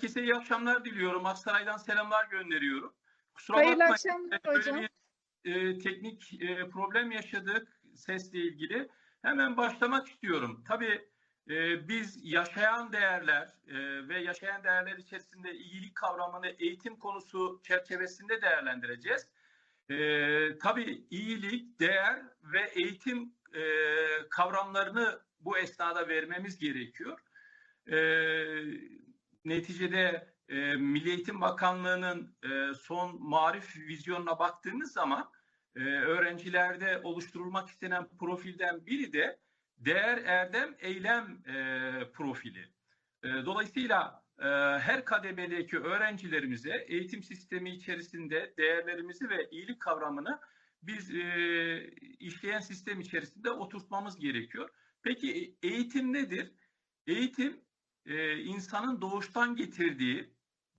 Herkese iyi akşamlar diliyorum. Aksaray'dan selamlar gönderiyorum. Kusura Hayırlı bakmayın. akşamlar Böyle hocam. bir e, teknik e, problem yaşadık sesle ilgili. Hemen başlamak istiyorum. Tabii e, biz yaşayan değerler e, ve yaşayan değerler içerisinde iyilik kavramını eğitim konusu çerçevesinde değerlendireceğiz. E, tabii iyilik, değer ve eğitim e, kavramlarını bu esnada vermemiz gerekiyor. E, neticede e, Milli Eğitim Bakanlığı'nın e, son marif vizyonuna baktığımız zaman e, öğrencilerde oluşturulmak istenen profilden biri de değer, erdem, eylem e, profili. E, dolayısıyla e, her kademedeki öğrencilerimize eğitim sistemi içerisinde değerlerimizi ve iyilik kavramını biz e, işleyen sistem içerisinde oturtmamız gerekiyor. Peki eğitim nedir? Eğitim e, insanın doğuştan getirdiği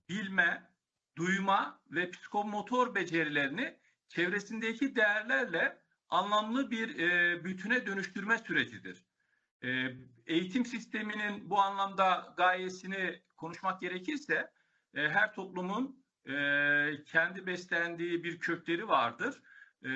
bilme, duyma ve psikomotor becerilerini çevresindeki değerlerle anlamlı bir e, bütüne dönüştürme sürecidir. E, eğitim sisteminin bu anlamda gayesini konuşmak gerekirse e, her toplumun e, kendi beslendiği bir kökleri vardır, e,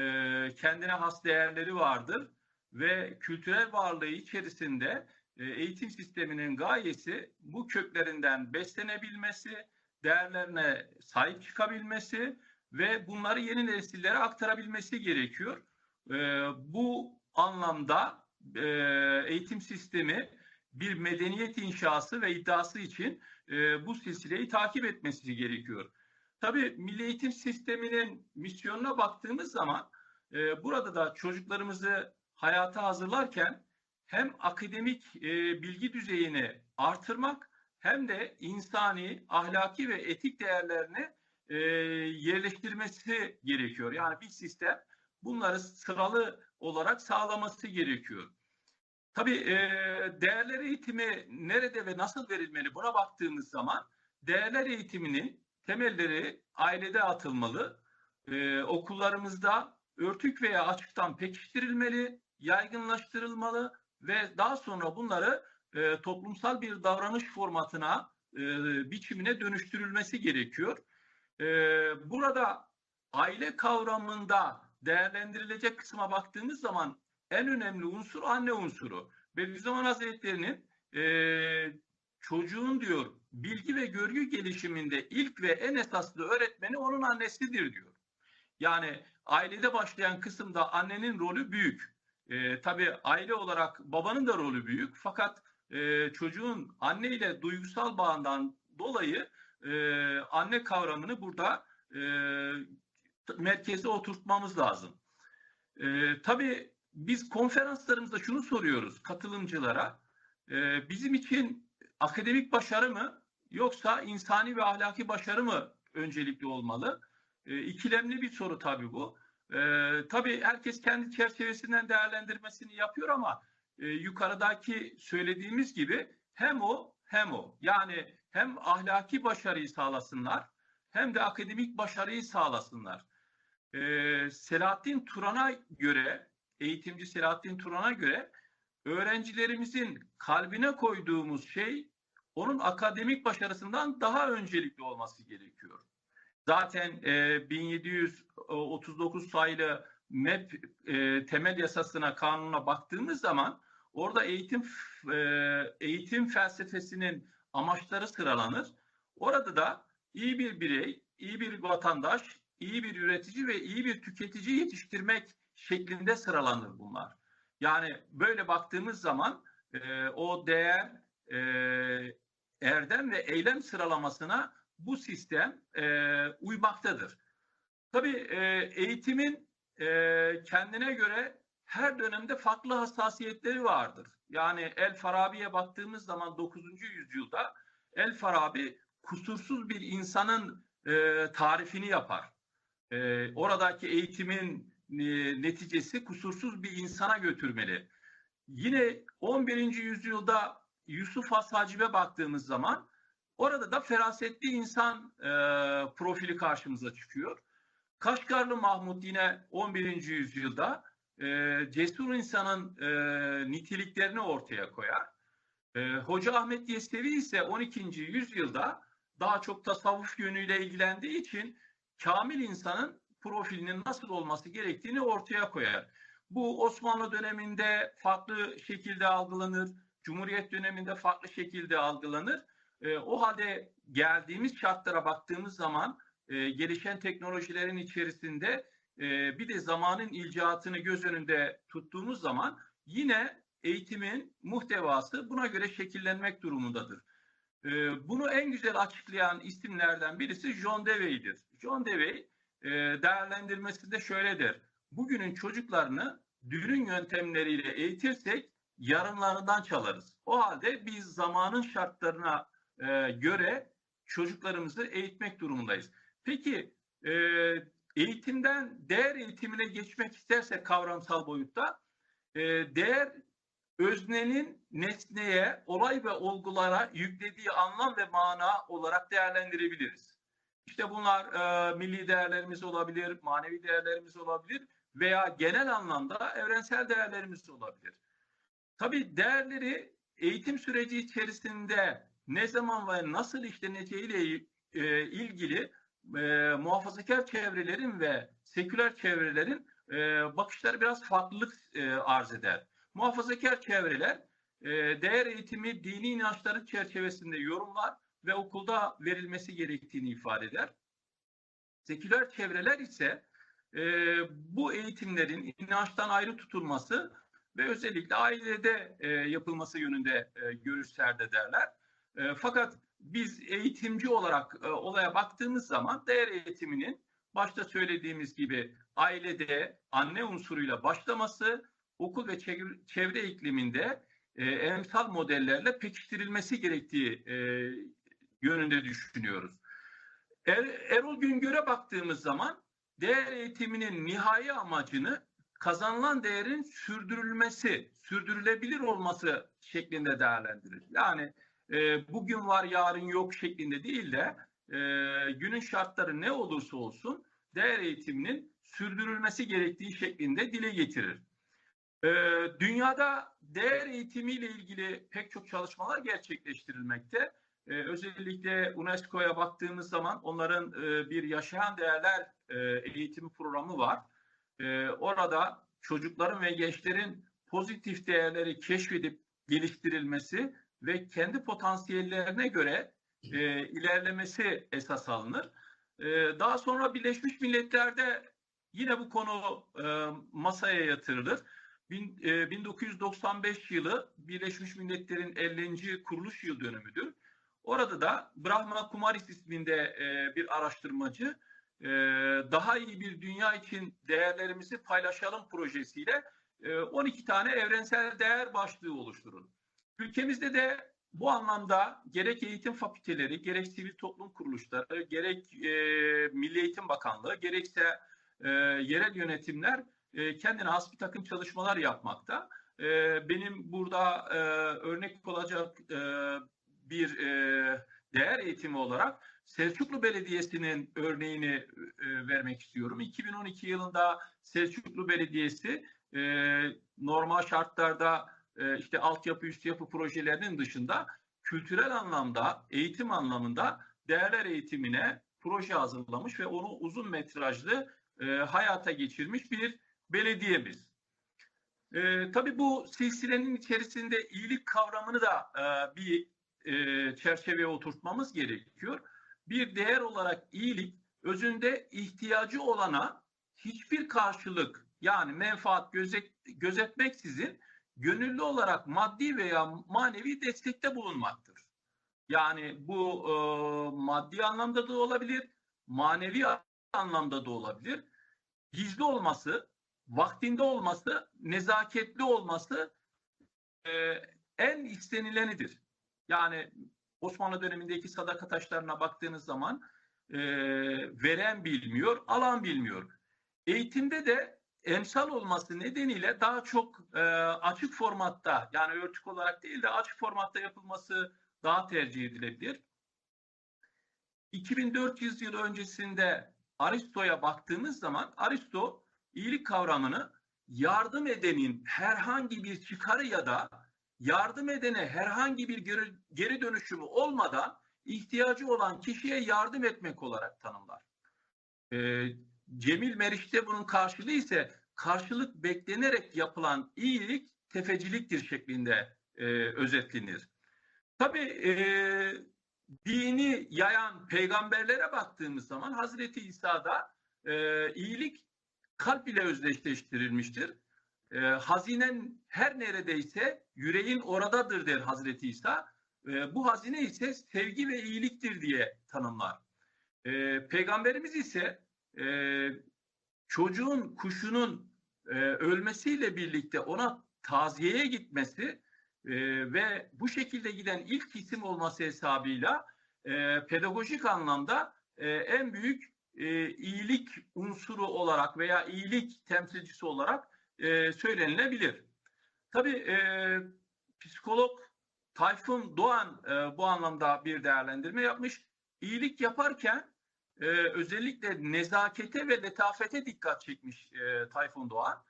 kendine has değerleri vardır ve kültürel varlığı içerisinde eğitim sisteminin gayesi bu köklerinden beslenebilmesi, değerlerine sahip çıkabilmesi ve bunları yeni nesillere aktarabilmesi gerekiyor. E, bu anlamda e, eğitim sistemi bir medeniyet inşası ve iddiası için e, bu silsileyi takip etmesi gerekiyor. Tabii milli eğitim sisteminin misyonuna baktığımız zaman e, burada da çocuklarımızı hayata hazırlarken hem akademik e, bilgi düzeyini artırmak hem de insani, ahlaki ve etik değerlerini e, yerleştirmesi gerekiyor. Yani bir sistem bunları sıralı olarak sağlaması gerekiyor. Tabii e, değerler eğitimi nerede ve nasıl verilmeli buna baktığımız zaman değerler eğitiminin temelleri ailede atılmalı, e, okullarımızda örtük veya açıktan pekiştirilmeli, yaygınlaştırılmalı ve daha sonra bunları e, toplumsal bir davranış formatına, e, biçimine dönüştürülmesi gerekiyor. E, burada aile kavramında değerlendirilecek kısma baktığımız zaman en önemli unsur anne unsuru. Bediüzzaman Hazretleri'nin e, çocuğun diyor bilgi ve görgü gelişiminde ilk ve en esaslı öğretmeni onun annesidir diyor. Yani ailede başlayan kısımda annenin rolü büyük. E, tabii aile olarak babanın da rolü büyük fakat e, çocuğun anne ile duygusal bağından dolayı e, anne kavramını burada e, merkeze oturtmamız lazım. E, tabii biz konferanslarımızda şunu soruyoruz katılımcılara. E, bizim için akademik başarı mı yoksa insani ve ahlaki başarı mı öncelikli olmalı? E, ikilemli bir soru tabii bu. E, tabii herkes kendi çerçevesinden değerlendirmesini yapıyor ama e, yukarıdaki söylediğimiz gibi hem o hem o. Yani hem ahlaki başarıyı sağlasınlar hem de akademik başarıyı sağlasınlar. E, Selahattin Turan'a göre, eğitimci Selahattin Turan'a göre öğrencilerimizin kalbine koyduğumuz şey onun akademik başarısından daha öncelikli olması gerekiyor. Zaten e, 1739 sayılı MEP e, temel yasasına, kanuna baktığımız zaman orada eğitim e, eğitim felsefesinin amaçları sıralanır. Orada da iyi bir birey, iyi bir vatandaş, iyi bir üretici ve iyi bir tüketici yetiştirmek şeklinde sıralanır bunlar. Yani böyle baktığımız zaman e, o değer, e, erdem ve eylem sıralamasına bu sistem e, uymaktadır. Tabii e, eğitimin e, kendine göre her dönemde farklı hassasiyetleri vardır. Yani El Farabi'ye baktığımız zaman 9. yüzyılda El Farabi kusursuz bir insanın e, tarifini yapar. E, oradaki eğitimin e, neticesi kusursuz bir insana götürmeli. Yine 11. yüzyılda Yusuf Has Hacib'e baktığımız zaman orada da ferasetli insan e, profili karşımıza çıkıyor. Kaşgarlı Mahmut yine 11. yüzyılda e, cesur insanın e, niteliklerini ortaya koyar. E, Hoca Ahmet Yesevi ise 12. yüzyılda daha çok tasavvuf yönüyle ilgilendiği için kamil insanın profilinin nasıl olması gerektiğini ortaya koyar. Bu Osmanlı döneminde farklı şekilde algılanır, Cumhuriyet döneminde farklı şekilde algılanır. E, o halde geldiğimiz şartlara baktığımız zaman e, gelişen teknolojilerin içerisinde e, bir de zamanın icatını göz önünde tuttuğumuz zaman yine eğitimin muhtevası buna göre şekillenmek durumundadır. E, bunu en güzel açıklayan isimlerden birisi John Dewey'dir. John Dewey e, değerlendirmesinde şöyle der. Bugünün çocuklarını dünün yöntemleriyle eğitirsek yarınlarından çalarız. O halde biz zamanın şartlarına e, göre çocuklarımızı eğitmek durumundayız. Peki e, eğitimden değer eğitimine geçmek isterse kavramsal boyutta e, değer öznenin nesneye, olay ve olgulara yüklediği anlam ve mana olarak değerlendirebiliriz. İşte bunlar e, milli değerlerimiz olabilir, manevi değerlerimiz olabilir veya genel anlamda evrensel değerlerimiz olabilir. Tabii değerleri eğitim süreci içerisinde ne zaman ve nasıl işleneceğiyle e, ilgili e, muhafazakar çevrelerin ve seküler çevrelerin e, bakışları biraz farklılık e, arz eder. Muhafazakar çevreler e, değer eğitimi dini inançların çerçevesinde yorumlar ve okulda verilmesi gerektiğini ifade eder. Seküler çevreler ise e, bu eğitimlerin inançtan ayrı tutulması ve özellikle ailede e, yapılması yönünde e, görüşlerde derler. E, fakat biz eğitimci olarak e, olaya baktığımız zaman değer eğitiminin başta söylediğimiz gibi ailede anne unsuruyla başlaması, okul ve çevre, ikliminde e, emsal modellerle pekiştirilmesi gerektiği yönünde düşünüyoruz. Er, Erol Güngör'e baktığımız zaman değer eğitiminin nihai amacını kazanılan değerin sürdürülmesi, sürdürülebilir olması şeklinde değerlendirir. Yani e, bugün var yarın yok şeklinde değil de e, günün şartları ne olursa olsun değer eğitiminin sürdürülmesi gerektiği şeklinde dile getirir. E, dünyada değer eğitimiyle ilgili pek çok çalışmalar gerçekleştirilmekte. E, özellikle UNESCO'ya baktığımız zaman onların e, bir yaşayan değerler e, eğitimi programı var. E, orada çocukların ve gençlerin pozitif değerleri keşfedip geliştirilmesi ve kendi potansiyellerine göre e, ilerlemesi esas alınır. E, daha sonra Birleşmiş Milletler'de yine bu konu e, masaya yatırılır. Bin, e, 1995 yılı Birleşmiş Milletler'in 50. kuruluş yıl dönümüdür. Orada da Brahma Kumaris isminde e, bir araştırmacı e, daha iyi bir dünya için değerlerimizi paylaşalım projesiyle e, 12 tane evrensel değer başlığı oluşturun. Ülkemizde de bu anlamda gerek eğitim fakülteleri, gerek sivil toplum kuruluşları, gerek e, Milli Eğitim Bakanlığı, gerekse e, yerel yönetimler e, kendine has bir takım çalışmalar yapmakta. E, benim burada e, örnek olacak e, bir e, değer eğitimi olarak Selçuklu Belediyesi'nin örneğini e, vermek istiyorum. 2012 yılında Selçuklu Belediyesi e, normal şartlarda e, işte altyapı üst yapı projelerinin dışında kültürel anlamda, eğitim anlamında değerler eğitimine proje hazırlamış ve onu uzun metrajlı e, hayata geçirmiş bir belediyemiz. E, tabii bu silsilenin içerisinde iyilik kavramını da e, bir e, çerçeveye oturtmamız gerekiyor. Bir değer olarak iyilik özünde ihtiyacı olana hiçbir karşılık yani menfaat gözet, gözetmeksizin gönüllü olarak maddi veya manevi destekte bulunmaktır. Yani bu e, maddi anlamda da olabilir, manevi anlamda da olabilir. Gizli olması, vaktinde olması, nezaketli olması e, en istenilenidir. Yani Osmanlı dönemindeki sadaka taşlarına baktığınız zaman e, veren bilmiyor, alan bilmiyor. Eğitimde de emsal olması nedeniyle daha çok e, açık formatta yani örtük olarak değil de açık formatta yapılması daha tercih edilebilir. 2400 yıl öncesinde Aristo'ya baktığımız zaman Aristo iyilik kavramını yardım edenin herhangi bir çıkarı ya da yardım edene herhangi bir geri, geri dönüşümü olmadan ihtiyacı olan kişiye yardım etmek olarak tanımlar. Ee, Cemil Meriç'te bunun karşılığı ise karşılık beklenerek yapılan iyilik tefeciliktir şeklinde e, özetlenir. Tabii e, dini yayan peygamberlere baktığımız zaman Hazreti İsa'da e, iyilik kalp ile özdeşleştirilmiştir. E, hazinen her neredeyse yüreğin oradadır der Hazreti İsa. E, bu hazine ise sevgi ve iyiliktir diye tanımlar. E, Peygamberimiz ise e, çocuğun, kuşunun e, ölmesiyle birlikte ona taziyeye gitmesi e, ve bu şekilde giden ilk isim olması hesabıyla e, pedagojik anlamda e, en büyük e, iyilik unsuru olarak veya iyilik temsilcisi olarak e, söylenilebilir. Tabii e, psikolog Tayfun Doğan e, bu anlamda bir değerlendirme yapmış. İyilik yaparken e, özellikle nezakete ve letafete dikkat çekmiş e, Tayfun Doğan.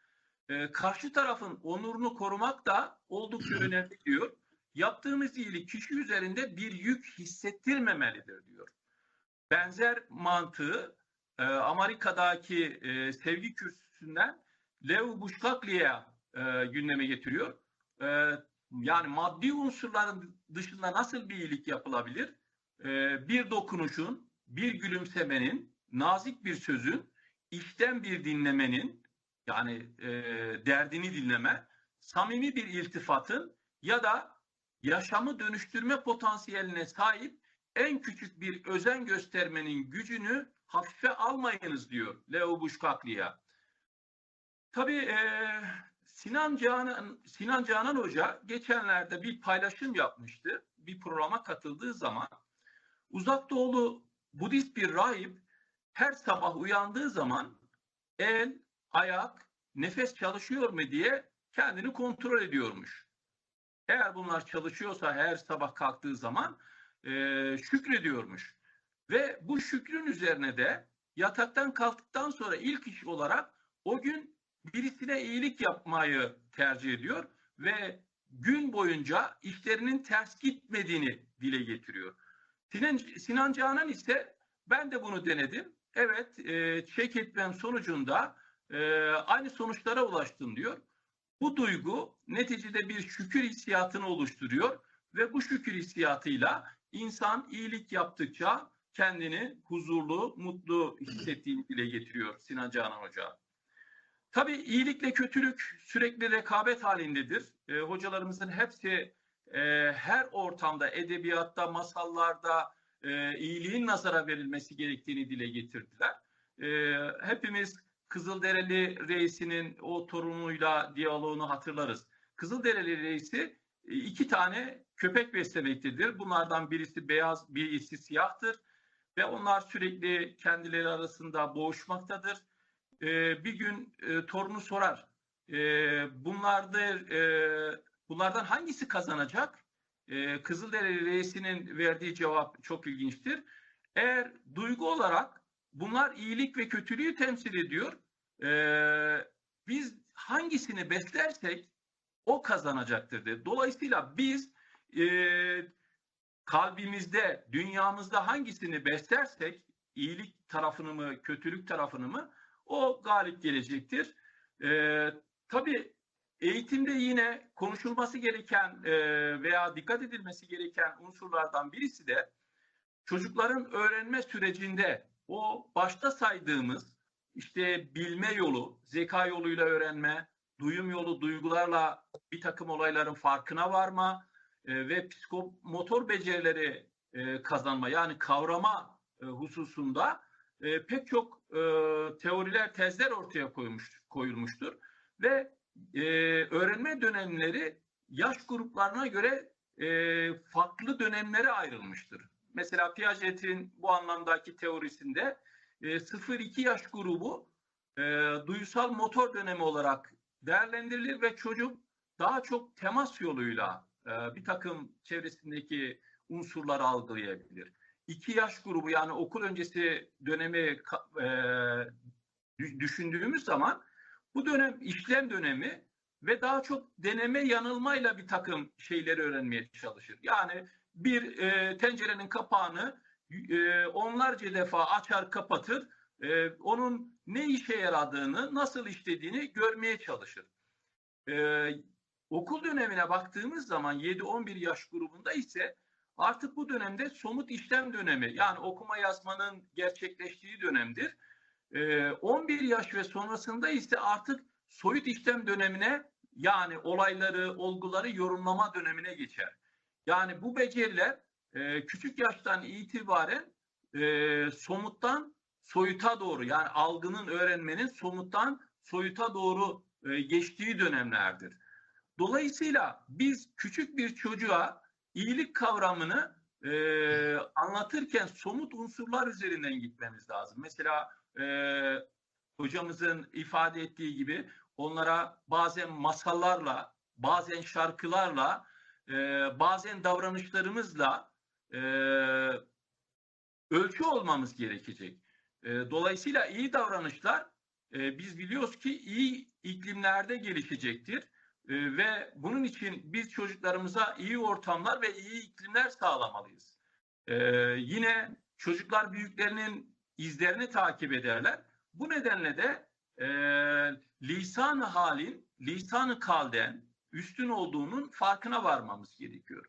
E, karşı tarafın onurunu korumak da oldukça önemli diyor. Yaptığımız iyilik kişi üzerinde bir yük hissettirmemelidir diyor. Benzer mantığı e, Amerika'daki e, sevgi kürsüsünden Leo Buşkakli'ye e, gündeme getiriyor. E, yani maddi unsurların dışında nasıl bir iyilik yapılabilir? E, bir dokunuşun, bir gülümsemenin, nazik bir sözün, içten bir dinlemenin, yani e, derdini dinleme, samimi bir iltifatın ya da yaşamı dönüştürme potansiyeline sahip en küçük bir özen göstermenin gücünü hafife almayınız diyor Leo Buşkakli'ye. Tabii e, Sinan Canan, Sinan Canan Hoca geçenlerde bir paylaşım yapmıştı. Bir programa katıldığı zaman Uzak Doğulu Budist bir rahip her sabah uyandığı zaman el, ayak, nefes çalışıyor mu diye kendini kontrol ediyormuş. Eğer bunlar çalışıyorsa her sabah kalktığı zaman e, şükrediyormuş. Ve bu şükrün üzerine de yataktan kalktıktan sonra ilk iş olarak o gün birisine iyilik yapmayı tercih ediyor ve gün boyunca işlerinin ters gitmediğini dile getiriyor. Sinan, Sinan Canan ise ben de bunu denedim. Evet, e, check etmem sonucunda e, aynı sonuçlara ulaştım diyor. Bu duygu neticede bir şükür hissiyatını oluşturuyor ve bu şükür hissiyatıyla insan iyilik yaptıkça kendini huzurlu, mutlu hissettiğini dile getiriyor Sinan Canan Hoca. Tabii iyilikle kötülük sürekli rekabet halindedir. E, hocalarımızın hepsi e, her ortamda, edebiyatta, masallarda e, iyiliğin nazara verilmesi gerektiğini dile getirdiler. E, hepimiz Kızılderili reisinin o torunuyla diyaloğunu hatırlarız. Kızılderili reisi e, iki tane köpek beslemektedir. Bunlardan birisi beyaz, birisi siyahtır ve onlar sürekli kendileri arasında boğuşmaktadır. Ee, bir gün e, torunu sorar, e, bunlarda, e, bunlardan hangisi kazanacak? E, Kızılderili reisinin verdiği cevap çok ilginçtir. Eğer duygu olarak bunlar iyilik ve kötülüğü temsil ediyor, e, biz hangisini beslersek o kazanacaktır dedi. Dolayısıyla biz e, kalbimizde, dünyamızda hangisini beslersek, iyilik tarafını mı, kötülük tarafını mı, o galip gelecektir. E, tabii eğitimde yine konuşulması gereken e, veya dikkat edilmesi gereken unsurlardan birisi de çocukların öğrenme sürecinde o başta saydığımız işte bilme yolu, zeka yoluyla öğrenme, duyum yolu, duygularla bir takım olayların farkına varma e, ve psikomotor becerileri e, kazanma yani kavrama hususunda pek çok teoriler, tezler ortaya koymuş, koyulmuştur. Ve e, öğrenme dönemleri yaş gruplarına göre e, farklı dönemlere ayrılmıştır. Mesela Piaget'in bu anlamdaki teorisinde e, 0-2 yaş grubu e, duysal motor dönemi olarak değerlendirilir ve çocuk daha çok temas yoluyla e, bir takım çevresindeki unsurları algılayabilir. İki yaş grubu yani okul öncesi dönemi e, düşündüğümüz zaman bu dönem işlem dönemi ve daha çok deneme yanılmayla bir takım şeyleri öğrenmeye çalışır. Yani bir e, tencerenin kapağını e, onlarca defa açar kapatır. E, onun ne işe yaradığını, nasıl işlediğini görmeye çalışır. E, okul dönemine baktığımız zaman 7-11 yaş grubunda ise artık bu dönemde somut işlem dönemi yani okuma yazmanın gerçekleştiği dönemdir. E, 11 yaş ve sonrasında ise artık soyut işlem dönemine yani olayları, olguları yorumlama dönemine geçer. Yani bu beceriler e, küçük yaştan itibaren e, somuttan soyuta doğru yani algının öğrenmenin somuttan soyuta doğru e, geçtiği dönemlerdir. Dolayısıyla biz küçük bir çocuğa iyilik kavramını e, anlatırken somut unsurlar üzerinden gitmemiz lazım. Mesela e, hocamızın ifade ettiği gibi onlara bazen masallarla, bazen şarkılarla, e, bazen davranışlarımızla e, ölçü olmamız gerekecek. E, dolayısıyla iyi davranışlar e, biz biliyoruz ki iyi iklimlerde gelişecektir. E, ve bunun için biz çocuklarımıza iyi ortamlar ve iyi iklimler sağlamalıyız. E, yine çocuklar büyüklerinin izlerini takip ederler. Bu nedenle de e, lisan halin, lisan kalden üstün olduğunun farkına varmamız gerekiyor.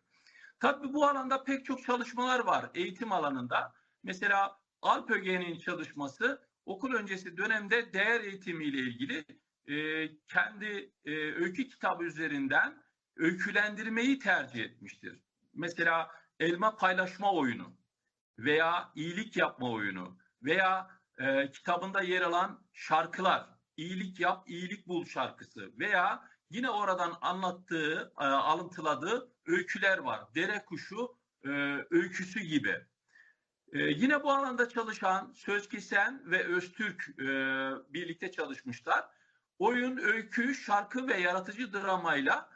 Tabii bu alanda pek çok çalışmalar var eğitim alanında. Mesela Alpöge'nin çalışması okul öncesi dönemde değer eğitimiyle ilgili e, kendi e, öykü kitabı üzerinden öykülendirmeyi tercih etmiştir. Mesela elma paylaşma oyunu veya iyilik yapma oyunu veya e, kitabında yer alan şarkılar, iyilik yap, iyilik bul şarkısı veya yine oradan anlattığı, e, alıntıladığı öyküler var. Dere kuşu e, öyküsü gibi. E, yine bu alanda çalışan Sözkisen ve Öztürk e, birlikte çalışmışlar. Oyun, öykü, şarkı ve yaratıcı dramayla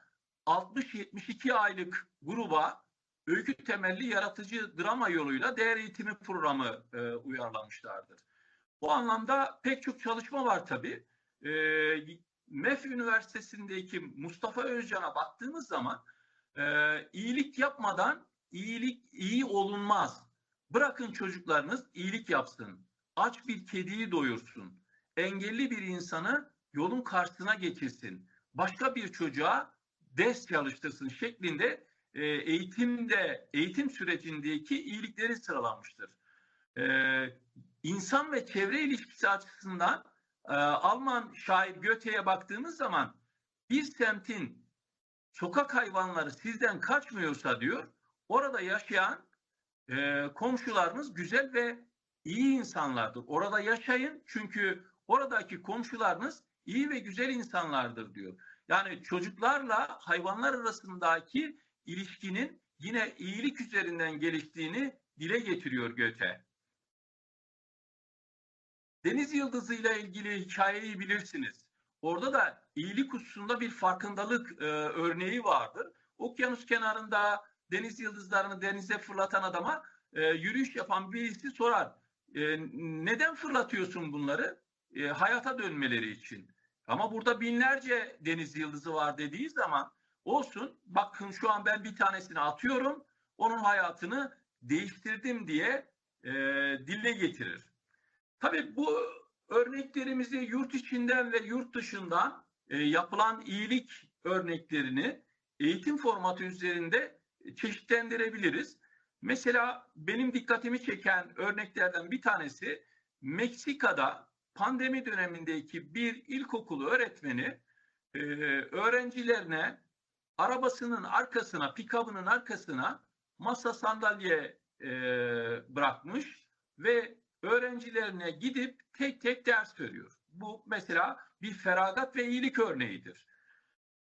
60-72 aylık gruba öykü temelli yaratıcı drama yoluyla değer eğitimi programı e, uyarlamışlardır. Bu anlamda pek çok çalışma var tabii. E, MEF Üniversitesi'ndeki Mustafa Özcan'a baktığımız zaman e, iyilik yapmadan iyilik iyi olunmaz. Bırakın çocuklarınız iyilik yapsın. Aç bir kediyi doyursun. Engelli bir insanı yolun karşısına geçirsin. Başka bir çocuğa ders çalıştırsın şeklinde e, eğitimde, eğitim sürecindeki iyilikleri sıralanmıştır. E, insan ve çevre ilişkisi açısından e, Alman şair Goethe'ye baktığımız zaman bir semtin sokak hayvanları sizden kaçmıyorsa diyor, orada yaşayan e, komşularınız güzel ve iyi insanlardır. Orada yaşayın çünkü oradaki komşularınız iyi ve güzel insanlardır diyor. Yani çocuklarla hayvanlar arasındaki ilişkinin yine iyilik üzerinden geliştiğini dile getiriyor Göte. Deniz Yıldızı ile ilgili hikayeyi bilirsiniz. Orada da iyilik hususunda bir farkındalık e, örneği vardır. Okyanus kenarında deniz yıldızlarını denize fırlatan adama e, yürüyüş yapan birisi sorar. E, neden fırlatıyorsun bunları? E, hayata dönmeleri için. Ama burada binlerce deniz yıldızı var dediği zaman olsun bakın şu an ben bir tanesini atıyorum onun hayatını değiştirdim diye e, dille getirir. Tabii bu örneklerimizi yurt içinden ve yurt dışından e, yapılan iyilik örneklerini eğitim formatı üzerinde çeşitlendirebiliriz. Mesela benim dikkatimi çeken örneklerden bir tanesi Meksika'da pandemi dönemindeki bir ilkokul öğretmeni e, öğrencilerine arabasının arkasına, pikabının arkasına masa sandalye e, bırakmış ve öğrencilerine gidip tek tek ders veriyor. Bu mesela bir feragat ve iyilik örneğidir.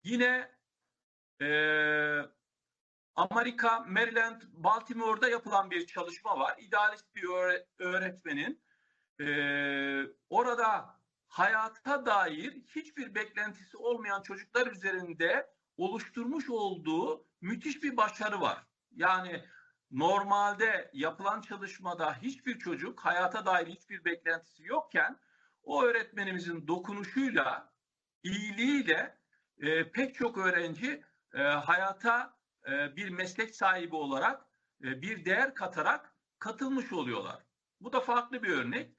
Yine e, Amerika, Maryland, Baltimore'da yapılan bir çalışma var. İdealist bir öğretmenin e, orada hayata dair hiçbir beklentisi olmayan çocuklar üzerinde oluşturmuş olduğu müthiş bir başarı var. Yani normalde yapılan çalışmada hiçbir çocuk hayata dair hiçbir beklentisi yokken o öğretmenimizin dokunuşuyla, iyiliğiyle e, pek çok öğrenci e, hayata e, bir meslek sahibi olarak e, bir değer katarak katılmış oluyorlar. Bu da farklı bir örnek.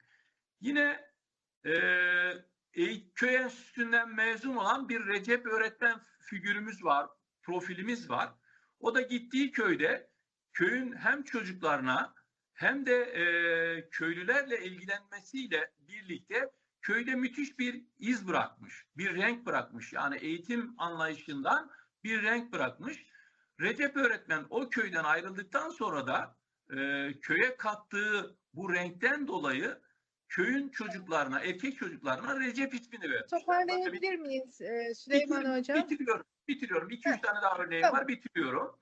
Yine e, Eğit- köy enstitüsünden mezun olan bir Recep öğretmen figürümüz var, profilimiz var. O da gittiği köyde köyün hem çocuklarına hem de e, köylülerle ilgilenmesiyle birlikte köyde müthiş bir iz bırakmış, bir renk bırakmış. Yani eğitim anlayışından bir renk bırakmış. Recep öğretmen o köyden ayrıldıktan sonra da e, köye kattığı bu renkten dolayı köyün çocuklarına, erkek çocuklarına Recep ismini vermiş. Toparlayabilir miyiz e, Süleyman Bitir- Hocam? Bitiriyorum. Bitiriyorum. 2-3 Heh, tane daha örneğim tamam. var. Bitiriyorum.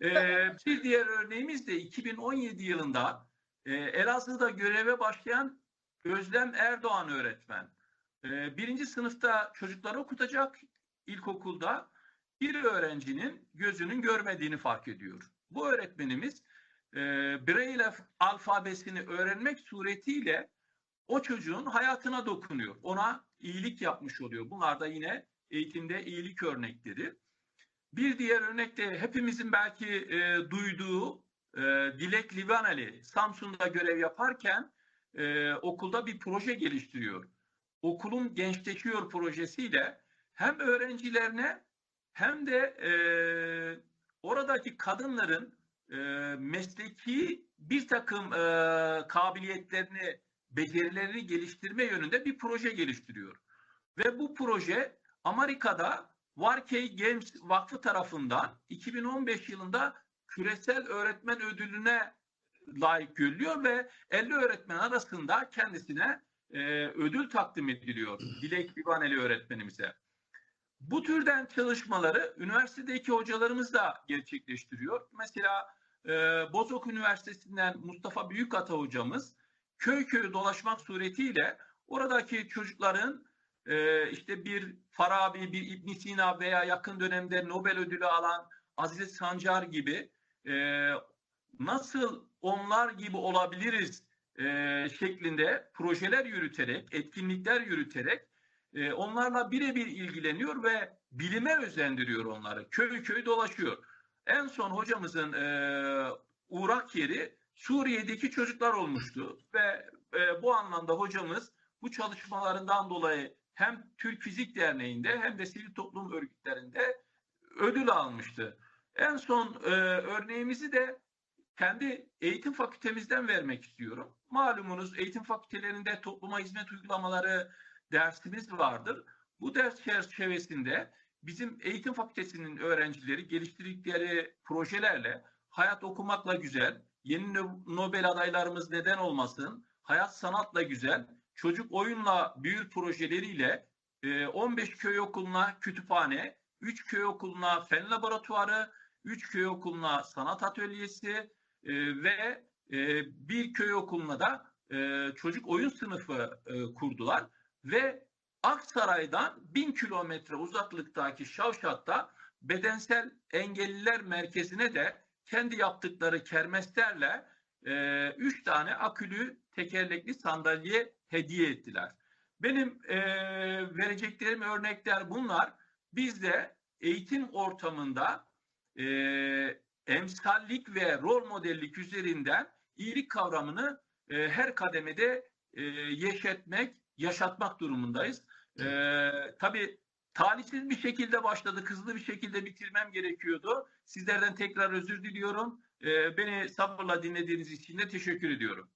Ee, Tamam. bir diğer örneğimiz de 2017 yılında e, Elazığ'da göreve başlayan Özlem Erdoğan öğretmen. Ee, birinci sınıfta çocukları okutacak ilkokulda bir öğrencinin gözünün görmediğini fark ediyor. Bu öğretmenimiz e, Braille alfabesini öğrenmek suretiyle o çocuğun hayatına dokunuyor. Ona iyilik yapmış oluyor. Bunlar da yine eğitimde iyilik örnekleri. Bir diğer örnek de hepimizin belki e, duyduğu e, Dilek Livaneli Samsun'da görev yaparken e, okulda bir proje geliştiriyor. Okulun gençleşiyor projesiyle hem öğrencilerine hem de e, oradaki kadınların e, mesleki bir takım e, kabiliyetlerini, becerilerini geliştirme yönünde bir proje geliştiriyor. Ve bu proje Amerika'da Warkey Games Vakfı tarafından 2015 yılında küresel öğretmen ödülüne layık görülüyor ve 50 öğretmen arasında kendisine e, ödül takdim ediliyor Dilek Livaneli öğretmenimize. Bu türden çalışmaları üniversitedeki hocalarımız da gerçekleştiriyor. Mesela e, Bozok Üniversitesi'nden Mustafa Büyükata hocamız köy köy dolaşmak suretiyle oradaki çocukların e, işte bir Farabi, bir İbn Sina veya yakın dönemde Nobel ödülü alan Aziz Sancar gibi e, nasıl onlar gibi olabiliriz e, şeklinde projeler yürüterek, etkinlikler yürüterek e, onlarla birebir ilgileniyor ve bilime özendiriyor onları. Köy köy dolaşıyor. En son hocamızın e, uğrak yeri Suriye'deki çocuklar olmuştu ve e, bu anlamda hocamız bu çalışmalarından dolayı hem Türk Fizik Derneği'nde hem de sivil toplum örgütlerinde ödül almıştı. En son e, örneğimizi de kendi eğitim fakültemizden vermek istiyorum. Malumunuz eğitim fakültelerinde topluma hizmet uygulamaları dersimiz vardır. Bu ders çerçevesinde bizim eğitim fakültesinin öğrencileri geliştirdikleri projelerle hayat okumakla güzel, yeni Nobel adaylarımız neden olmasın, hayat sanatla güzel, çocuk oyunla büyür projeleriyle 15 köy okuluna kütüphane, 3 köy okuluna fen laboratuvarı, 3 köy okuluna sanat atölyesi e, ve e, bir köy okuluna da e, çocuk oyun sınıfı kurdular. Ve Aksaray'dan bin kilometre uzaklıktaki Şavşat'ta bedensel engelliler merkezine de kendi yaptıkları kermeslerle e, üç tane akülü tekerlekli sandalye hediye ettiler. Benim e, vereceklerim örnekler bunlar. Biz de eğitim ortamında e, emsallik ve rol modellik üzerinden iyilik kavramını e, her kademede e, yeşetmek, yaşatmak durumundayız. E, tabii talihsiz bir şekilde başladı, hızlı bir şekilde bitirmem gerekiyordu. Sizlerden tekrar özür diliyorum. E, beni sabırla dinlediğiniz için de teşekkür ediyorum.